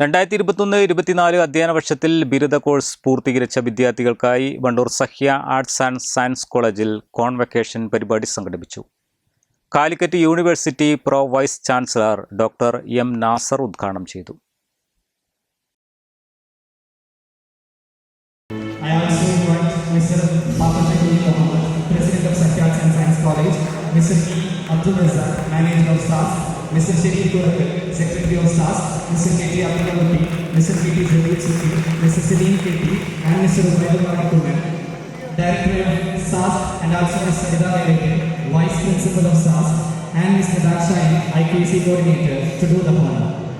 രണ്ടായിരത്തി ഇരുപത്തൊന്ന് ഇരുപത്തിനാല് അധ്യയന വർഷത്തിൽ ബിരുദ കോഴ്സ് പൂർത്തീകരിച്ച വിദ്യാർത്ഥികൾക്കായി Wandoor Sahya arts and science കോളേജിൽ കോൺവെക്കേഷൻ പരിപാടി സംഘടിപ്പിച്ചു Calicut university pro vice chancellor doctor M Nasar ഉദ്ഘാടനം ചെയ്തു Mr. E. of Staff, Mr. K.T. Abdullah Mr. K.T. Javid Suki, Mr. Salim K.T. and Mr. Ubaidul Kuman, Director of Staff and also Ms. Sarida Meleke, Vice Principal of Staff, and Mr. Dakshayan, IQC Coordinator, to do the honor.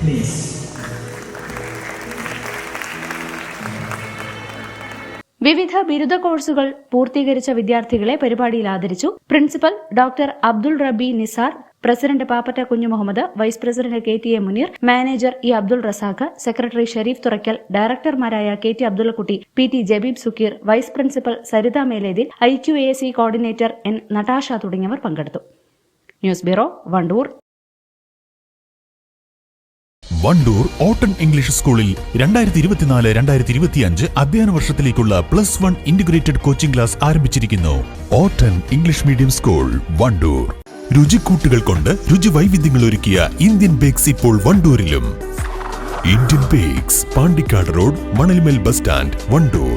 Please. വിവിധ ബിരുദ കോഴ്സുകൾ പൂർത്തീകരിച്ച വിദ്യാർത്ഥികളെ പരിപാടിയിൽ ആദരിച്ചു. Principal doctor Abdul റബി Nisar president Pappatta Kunju Muhammad vice president K T A Muneer manager E Abdul Razak secretary Shareef Thurakkal ഡയറക്ടർമാരായ K T Abdullakutty P T Jabeeb Sukkeer vice principal Saritha Melethil I Q A C coordinator N Natasha തുടങ്ങിയവർ പങ്കെടുത്തു. News bureau Wandoor. Wandoor Auton English സ്കൂളിൽ രണ്ടായിരത്തി ഇരുപത്തിനാല് രണ്ടായിരത്തി ഇരുപത്തിയഞ്ച് അധ്യയന വർഷത്തിലേക്കുള്ള plus one integrated coaching class ആരംഭിച്ചിരിക്കുന്നു. Auton English medium school Wandoor. രുചിക്കൂട്ടുകൾ കൊണ്ട് രുചി വൈവിധ്യങ്ങൾ ഒരുക്കിയ ഇന്ത്യൻ ബേക്സ് ഇപ്പോൾ വണ്ടൂരിലും. Indian bakes Pandikkad road Manalmel bus stand Wandoor.